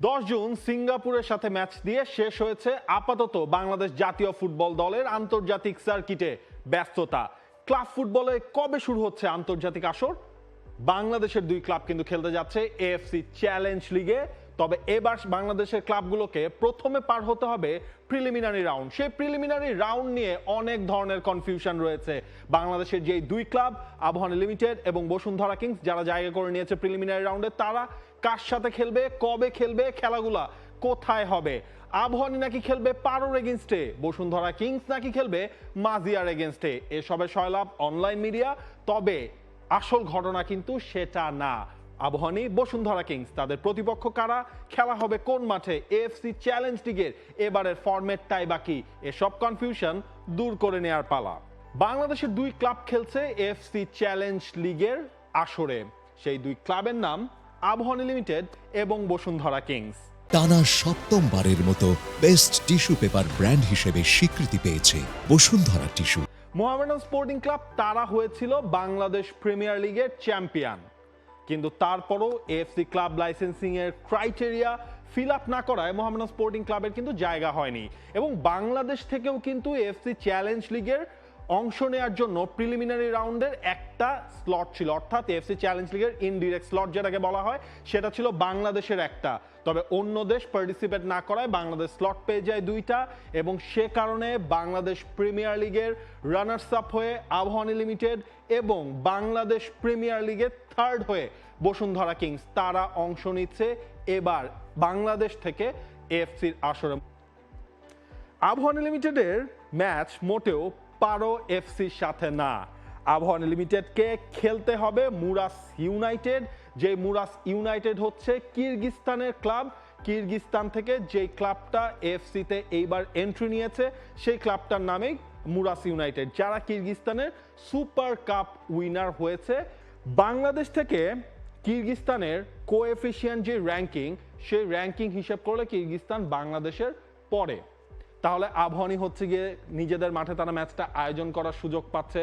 দশ জুন সিঙ্গাপুরের সাথে ম্যাচ দিয়ে শেষ হয়েছে আপাতত বাংলাদেশ জাতীয় ফুটবল দলের আন্তর্জাতিক সার্কিটে ব্যস্ততা। ক্লাব ফুটবলে কবে শুরু হচ্ছে আন্তর্জাতিক আসর? বাংলাদেশের দুই ক্লাব কিন্তু খেলতে যাচ্ছে এএফসি চ্যালেঞ্জ লিগে। তবে এবার বাংলাদেশের ক্লাবগুলোকে প্রথমে পার হতে হবে প্রিলিমিনারি রাউন্ড। সেই প্রিলিমিনারি রাউন্ড নিয়ে অনেক ধরনের কনফিউশন রয়েছে বাংলাদেশের যে দুই ক্লাব, আবহাওয়া লিমিটেড এবং বসুন্ধরা কিংস, যারা জায়গা করে নিয়েছে প্রিলিমিনারি রাউন্ডে, তারা কার সাথে খেলবে, কবে খেলবে, খেলাগুলা কোথায় হবে? আবহানী নাকি খেলবে পারোর এগেনস্টে বসুন্ধরা কিংস নাকি খেলবে মাজিয়ার এগেনস্টে এসবের সয়লাভ অনলাইন মিডিয়া তবে আসল ঘটনা কিন্তু সেটা না। আবহানী বসুন্ধরা কিংস, তাদের প্রতিপক্ষ কারা? খেলা হবে কোন মাঠে? এএফসি চ্যালেঞ্জ লিগের এবারের ফরম্যাটটাই বাকি এসব কনফিউশন দূর করে নেয়ার পালা। বাংলাদেশের দুই ক্লাব খেলছে এএফসি চ্যালেঞ্জ লিগের আসরে। সেই দুই ক্লাবের নাম আবহানী লিমিটেড এবং বসুন্ধরা কিংস। টানা সপ্তমবারের মতো বেস্ট টিস্যু পেপার ব্র্যান্ড হিসেবে স্বীকৃতি পেয়েছে Bashundhara tissue. Mohammedan sporting club তারা হয়েছিল বাংলাদেশ প্রিমিয়ার লিগের চ্যাম্পিয়ন। কিন্তু তারপরও এএফসি ক্লাব লাইসেন্সিং এর ক্রাইটেরিয়া ফিল আপ না করায় মোহামেডান স্পোর্টিং ক্লাবের কিন্তু জায়গা হয়নি। এবং বাংলাদেশ থেকেও কিন্তু এএফসি চ্যালেঞ্জ লিগের অংশ নেওয়ার জন্য প্রিলিমিনারি রাউন্ডের একটা স্লট ছিল। অর্থাৎ এফসি চ্যালেঞ্জ লিগের ইনডিরেক্ট স্লট যেটাকে বলা হয়, সেটা ছিল বাংলাদেশের একটা। তবে অন্য দেশ পার্টিসিপেট না করায় বাংলাদেশ স্লট পেয়ে যায় দুইটা এবং সে কারণে বাংলাদেশ প্রিমিয়ার লিগের রানার্স আপ হয়ে আবহানী লিমিটেড এবং বাংলাদেশ প্রিমিয়ার লিগের থার্ড হয়ে বসুন্ধরা কিংস তারা অংশ নিচ্ছে এবার বাংলাদেশ থেকে এফসির আসরে। আবহানী লিমিটেডের ম্যাচ মোটেও পারো এফসির সাথে না। আবহানী লিমিটেডকে খেলতে হবে মুরাস ইউনাইটেড। যে মুরাস ইউনাইটেড হচ্ছে কিরগিস্তানের ক্লাব। কিরগিস্তান থেকে যে ক্লাবটা এফসিতে এইবার এন্ট্রি নিয়েছে, সেই ক্লাবটার নামেই মুরাস ইউনাইটেড, যারা কিরগিস্তানের সুপার কাপ উইনার হয়েছে। বাংলাদেশ থেকে কিরগিস্তানের কোএফিসিয়ান যে র্যাঙ্কিং, সেই র্যাঙ্কিং হিসেব করলে কিরগিস্তান বাংলাদেশের পরে। তাহলে আবহানী হচ্ছে গিয়ে নিজেদের মাঠে তারা ম্যাচটা আয়োজন করার সুযোগ পাচ্ছে।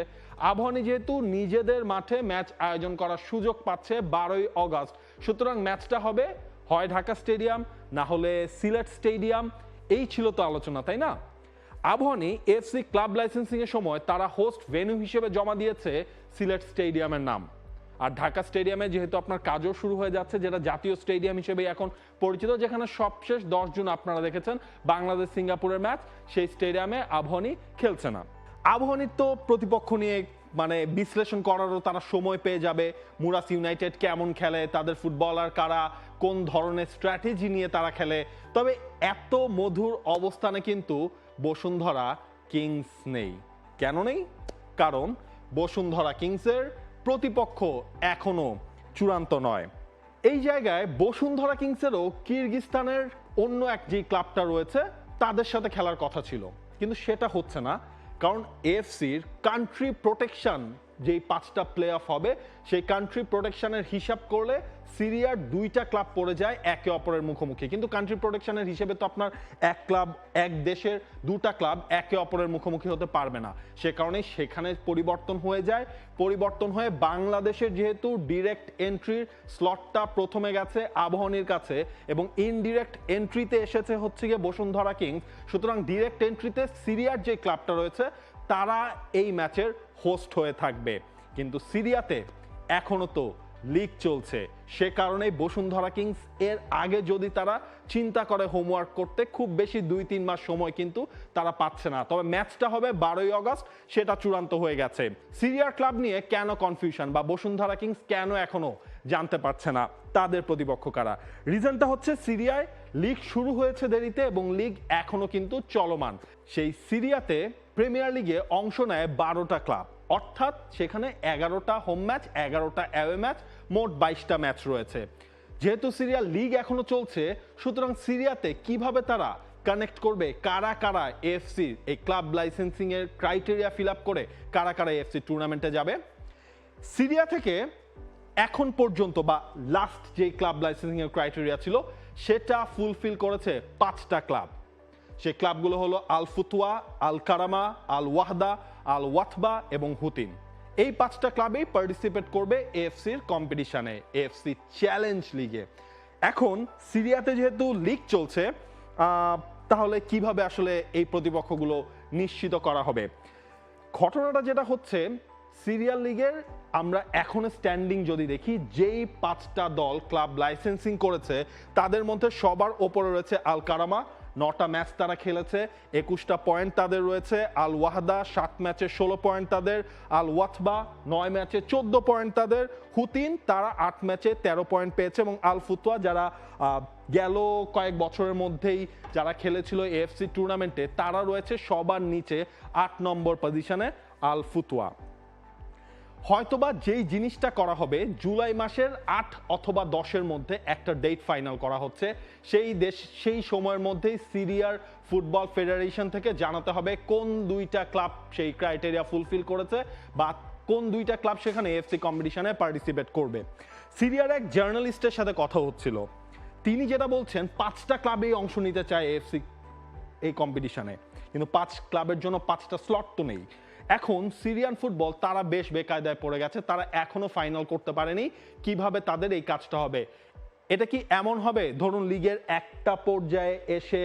আবহানী যেহেতু নিজেদের মাঠে ম্যাচ আয়োজন করার সুযোগ পাচ্ছে বারোই অগস্ট। সুতরাং ম্যাচটা হবে হয় ঢাকা স্টেডিয়াম, না হলে সিলেট স্টেডিয়াম। এই ছিল তো আলোচনা, তাই না? আবহানী এফসি ক্লাব লাইসেন্সিং এর সময় তারা হোস্ট ভেন্যু হিসেবে জমা দিয়েছে সিলেট স্টেডিয়ামের নাম। আর ঢাকা স্টেডিয়ামে যেহেতু আপনার কাজও শুরু হয়ে যাচ্ছে, যেটা জাতীয় স্টেডিয়াম হিসেবে এখন পরিচিত, যেখানে সবশেষ দশ জুন আপনারা দেখেছেন, বাংলাদেশ সিঙ্গাপুরের ম্যাচ, সেই স্টেডিয়ামে আবহানী খেলছে না। আবহানীর তো প্রতিপক্ষ নিয়ে মানে বিশ্লেষণ করারও তারা সময় পেয়ে যাবে। মুরাস ইউনাইটেড কেমন খেলে, তাদের ফুটবলার কারা, কোন ধরনের স্ট্র্যাটেজি নিয়ে তারা খেলে। তবে এত মধুর অবস্থানে কিন্তু বসুন্ধরা কিংস নেই। কেন নেই? কারণ বসুন্ধরা কিংসের প্রতিপক্ষ এখনও চূড়ান্ত নয়। এই জায়গায় বসুন্ধরা কিংসেরও কিরগিস্তানের অন্য এক যে ক্লাবটা রয়েছে, তাদের সাথে খেলার কথা ছিল। কিন্তু সেটা হচ্ছে না, কারণ এফসির কান্ট্রি প্রোটেকশন যেই পাঁচটা প্লে অফ হবে, সেই কান্ট্রি প্রোটেকশনের হিসাব করলে সিরিয়ার দুইটা ক্লাব পড়ে যায় একে অপরের মুখোমুখি। কিন্তু কান্ট্রি প্রোটেকশনের হিসেবে তো আপনার এক ক্লাব এক দেশের দুটা ক্লাব একে অপরের মুখোমুখি হতে পারবে না। সে কারণে সেখানে পরিবর্তন হয়ে যায়। পরিবর্তন হয়ে বাংলাদেশের যেহেতু ডিরেক্ট এন্ট্রির স্লটটা প্রথমে গেছে আবহনীর কাছে এবং ইনডিরেক্ট এন্ট্রিতে এসেছে হচ্ছে গিয়ে বসুন্ধরা কিংস। সুতরাং ডিরেক্ট এন্ট্রিতে সিরিয়ার যে ক্লাবটা রয়েছে, তারা এই ম্যাচের হোস্ট হয়ে থাকবে। কিন্তু সিরিয়াতে এখনও তো লিগ চলছে। সে কারণেই বসুন্ধরা কিংস এর আগে যদি তারা চিন্তা করে হোমওয়ার্ক করতে, খুব বেশি দুই তিন মাস সময় কিন্তু তারা পাচ্ছে না। তবে ম্যাচটা হবে বারোই অগস্ট, সেটা চূড়ান্ত হয়ে গেছে। সিরিয়ার ক্লাব নিয়ে কেন কনফিউশন বা বসুন্ধরা কিংস কেন এখনও জানতে পারছে না তাদের প্রতিপক্ষ কারা? রিজনটা হচ্ছে সিরিয়ায় লিগ শুরু হয়েছে দেরিতে এবং লিগ এখনও কিন্তু চলমান। সেই সিরিয়াতে প্রিমিয়ার লিগে অংশ নেয় বারোটা ক্লাব। অর্থাৎ সেখানে এগারোটা হোম ম্যাচ এগারোটা অ্যাওয়ে ম্যাচ মোট বাইশটা ম্যাচ রয়েছে। যেহেতু সিরিয়া লিগ এখনও চলছে, সুতরাং সিরিয়াতে কীভাবে তারা কানেক্ট করবে, কারা কারা এফসি এই ক্লাব লাইসেন্সিং এর ক্রাইটেরিয়া ফিল আপ করে কারা কারা এফসি টুর্নামেন্টে যাবে? সিরিয়া থেকে এখন পর্যন্ত বা লাস্ট যে ক্লাব লাইসেন্সিং এর ক্রাইটেরিয়া ছিল, সেটা ফুলফিল করেছে পাঁচটা ক্লাব সেই ক্লাবগুলো হলো আল ফুতুয়া আল কারামা আল ওয়াহদা আল ওয়াথবা এবং হুতিন। এই পাঁচটা ক্লাবেই পার্টিসিপেট করবে এএফসির কম্পিটিশনে এএফসি চ্যালেঞ্জ লিগে এখন সিরিয়াতে যেহেতু লিগ চলছে তাহলে কীভাবে আসলে এই প্রতিপক্ষগুলো নিশ্চিত করা হবে? ঘটনাটা যেটা হচ্ছে সিরিয়াল লিগের আমরা এখন স্ট্যান্ডিং যদি দেখি, যেই পাঁচটা দল ক্লাব লাইসেন্সিং করেছে, তাদের মধ্যে সবার ওপরে রয়েছে আল কারামা নটা ম্যাচ তারা খেলেছে, একুশটা পয়েন্ট তাদের রয়েছে আল ওয়াহাদা সাত ম্যাচে ষোলো পয়েন্ট তাদের আল ওয়াথবা নয় ম্যাচে চোদ্দ পয়েন্ট তাদের, হুতিন তারা আট ম্যাচে তেরো পয়েন্ট পেয়েছে এবং আল ফুতুয়া যারা গেল কয়েক বছরের মধ্যেই যারা খেলেছিল এএফসি টুর্নামেন্টে তারা রয়েছে সবার নিচে আট নম্বর পজিশনে আল ফুতুয়া হয়তোবা যেই জিনিসটা করা হবে, জুলাই মাসের আট অথবা দশের মধ্যে একটা ডেট ফাইনাল করা হচ্ছে। সেই দেশ, সেই সময়ের মধ্যেই সিরিয়ার ফুটবল ফেডারেশন থেকে জানাতে হবে কোন দুইটা ক্লাব সেই ক্রাইটেরিয়া ফুলফিল করেছে বা কোন দুইটা ক্লাব সেখানে এফসি কম্পিটিশনে পার্টিসিপেট করবে। সিরিয়ার এক জার্নালিস্টের সাথে কথা হচ্ছিল। তিনি যেটা বলছেন, পাঁচটা ক্লাবেই অংশ নিতে চায় এফসি এই কম্পিটিশনে কিন্তু পাঁচ ক্লাবের জন্য পাঁচটা স্লট তো নেই। এখন সিরিয়ান ফুটবল তারা বেশ বেকায়দায় পড়ে গেছে, তারা এখনও ফাইনাল করতে পারেনি। কীভাবে তাদের এই কাজটা হবে? এটা কি এমন হবে? ধরুন লিগের একটা পর্যায়ে এসে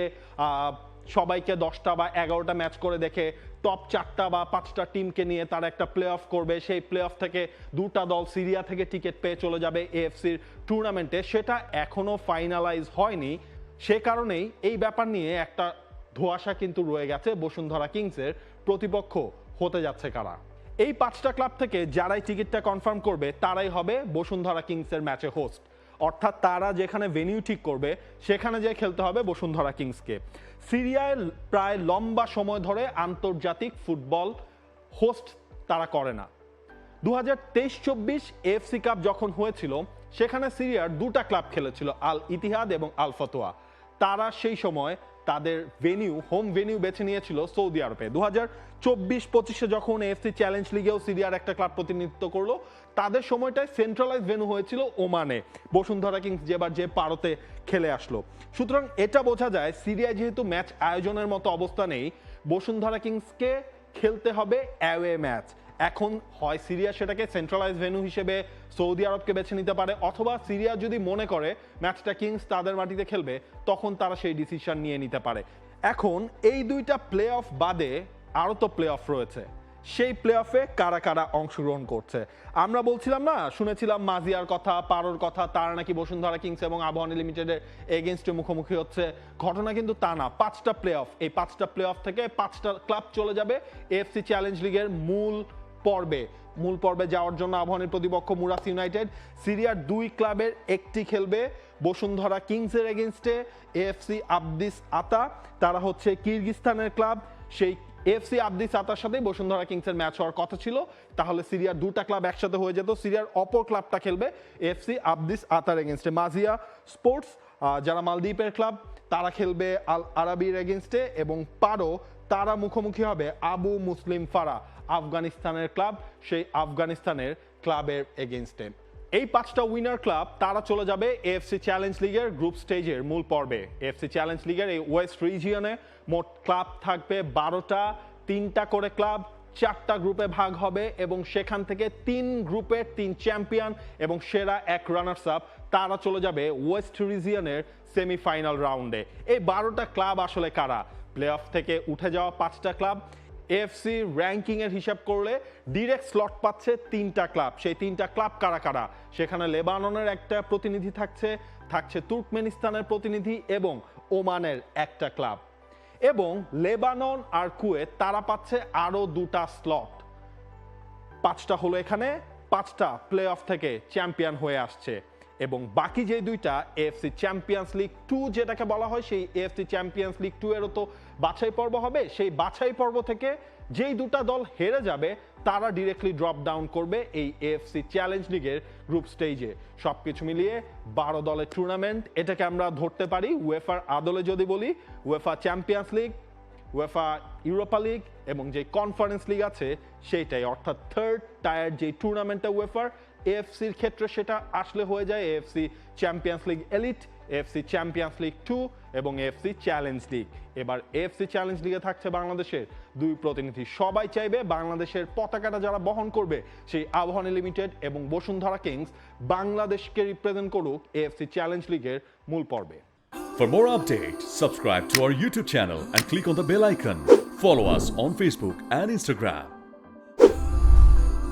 সবাইকে দশটা বা এগারোটা ম্যাচ করে দেখে টপ চারটা বা পাঁচটা টিমকে নিয়ে তারা একটা প্লে অফ করবে, সেই প্লে অফ থেকে দুটা দল সিরিয়া থেকে টিকিট পেয়ে চলে যাবে এএফসির টুর্নামেন্টে সেটা এখনও ফাইনালাইজ হয়নি। সে কারণেই এই ব্যাপার নিয়ে একটা ধোঁয়াশা কিন্তু রয়ে গেছে বসুন্ধরা কিংসের প্রতিপক্ষ। হতে যাচ্ছে কারা? এই পাঁচটা ক্লাব থেকে যারাই টিকিটটা কনফার্ম করবে, তারাই হবে বসুন্ধরা কিংসের ম্যাচে হোস্ট অর্থাৎ তারা যেখানে ভেনিউ ঠিক করবে, সেখানে যে খেলতে হবে বসুন্ধরা কিংসকে। সিরিয়ায় প্রায় লম্বা সময় ধরে আন্তর্জাতিক ফুটবল হোস্ট তারা করে না। দু হাজার তেইশ চব্বিশ এফসি কাপ যখন হয়েছিল, সেখানে সিরিয়ার দুটা ক্লাব খেলেছিল আল ইতিহাদ এবং আল ফতোয়া তারা সেই সময় তাদের ভেনিউ হোম ভেনিউ বেছে নিয়েছিল সৌদি আরবে। দু হাজার চব্বিশ পঁচিশে যখন এফসি চ্যালেঞ্জ লিগেও সিরিয়ার একটা ক্লাব প্রতিনিধিত্ব করল, তাদের সময়টায় সেন্ট্রালাইজ ভেনু হয়েছিল ওমানে। বসুন্ধরা কিংস যেবার যে পারতে খেলে আসলো। সুতরাং এটা বোঝা যায় সিরিয়া যেহেতু ম্যাচ আয়োজনের মতো অবস্থা নেই, বসুন্ধরা কিংসকে খেলতে হবে অ্যাওয়ে ম্যাচ এখন হয় সিরিয়া সেটাকে সেন্ট্রালাইজ ভেন্যু হিসেবে সৌদি আরবকে বেছে নিতে পারে, অথবা সিরিয়া যদি মনে করে ম্যাচটা কিংস তাদের মাটিতে খেলবে, তখন তারা সেই ডিসিশন নিয়ে নিতে পারে। এখন এই দুইটা প্লে অফ বাদে আরও তো প্লে অফ রয়েছে। সেই প্লে অফে কারা কারা অংশগ্রহণ করছে? আমরা বলছিলাম না, শুনেছিলাম মাজিয়ার কথা, পারোর কথা, তারা নাকি বসুন্ধরা কিংস এবং আবহাওয়া লিমিটেডের এগেনস্টে মুখোমুখি হচ্ছে। ঘটনা কিন্তু তা না, পাঁচটা প্লে অফ এই পাঁচটা প্লে অফ থেকে পাঁচটা ক্লাব চলে যাবে এফসি চ্যালেঞ্জ লিগের মূল পর্বে। মূল পর্বে যাওয়ার জন্য আবহানের প্রতিপক্ষ মুরাস ইউনাইটেড। সিরিয়ার দুই ক্লাবের একটি খেলবে বসুন্ধরা কিংসের এগেনস্টে এএফসি আবদিস আতা। তারা হচ্ছে কিরগিস্তানের ক্লাব। সেই এফসি আবদিস আতার সাথেই বসুন্ধরা কিংসের ম্যাচ হওয়ার কথা ছিল। তাহলে সিরিয়ার দুটা ক্লাব একসাথে হয়ে যেত। সিরিয়ার অপর ক্লাবটা খেলবে এফসি আবদিস আতার এগেনস্টে মাজিয়া স্পোর্টস যারা মালদ্বীপের ক্লাব তারা খেলবে আল আরাবির এগেনস্টে এবং পারো তারা মুখোমুখি হবে আবু মুসলিম ফারা, আফগানিস্তানের ক্লাব, সেই আফগানিস্তানের ক্লাবের এগেনস্টে এই পাঁচটা উইনার ক্লাব তারা চলে যাবে এফসি চ্যালেঞ্জ লিগের গ্রুপ স্টেজের মূল পর্বে। এফসি চ্যালেঞ্জ লিগের এই ওয়েস্ট রিজিয়নে মোট ক্লাব থাকবে বারোটা, তিনটা করে ক্লাব, চারটা গ্রুপে ভাগ হবে এবং সেখান থেকে তিন গ্রুপের তিন চ্যাম্পিয়ন এবং সেরা এক রানার্স আপ তারা চলে যাবে ওয়েস্ট রিজিয়নের সেমিফাইনাল রাউন্ডে। এই বারোটা ক্লাব আসলে কারা? প্লে অফ থেকে উঠে যাওয়া পাঁচটা ক্লাব, এফসি র্যাঙ্কিং এর হিসাব করলে ডিরেক্ট স্লট পাচ্ছে তিনটা ক্লাব। সেই তিনটা ক্লাব কারা কারা? সেখানে লেবাননের একটা প্রতিনিধি থাকছে থাকছে তুর্কমেনিস্তানের প্রতিনিধি এবং ওমানের একটা ক্লাব। এবং লেবানন আর কুয়েত, তারা পাচ্ছে আরও দুটা স্লট। পাঁচটা হলো এখানে, পাঁচটা প্লে অফ থেকে চ্যাম্পিয়ন হয়ে আসছে। এবং বাকি যে দুইটা এএফসি চ্যাম্পিয়ন্স লিগ টু যেটাকে বলা হয়, সেই এএফসি চ্যাম্পিয়ন্স লিগ টু এরও তো বাছাই পর্ব হবে। সেই বাছাই পর্ব থেকে যেই দুটা দল হেরে যাবে, তারা ডিরেক্টলি ড্রপ ডাউন করবে এই এএফসি চ্যালেঞ্জ লিগের গ্রুপ স্টেজে সবকিছু মিলিয়ে বারো দলের টুর্নামেন্ট এটাকে আমরা ধরতে পারি ওয়েফার আদলে যদি বলি UEFA Champions League UEFA Europa League এবং যে কনফারেন্স লিগ আছে, সেইটাই। অর্থাৎ থার্ড টায়ার যে টুর্নামেন্টটা ওয়েফার এএফসির ক্ষেত্রে সেটা আসলে হয়ে যায় AFC Champions League Elite FC Champions League Two এবং এফসি চ্যালেঞ্জ লিগ এবার এফসি চ্যালেঞ্জ লিগে থাকছে বাংলাদেশের দুই প্রতিনিধি সবাই চাইবে বাংলাদেশের পতাকাটা যারা বহন করবে সেই আবহানী লিমিটেড এবং বসুন্ধরা কিংস বাংলাদেশকে রিপ্রেজেন্ট করুক এফসি চ্যালেঞ্জ লিগের মূল পর্বে For more updates, subscribe to our YouTube channel and click on the bell icon. Follow us on Facebook and Instagram.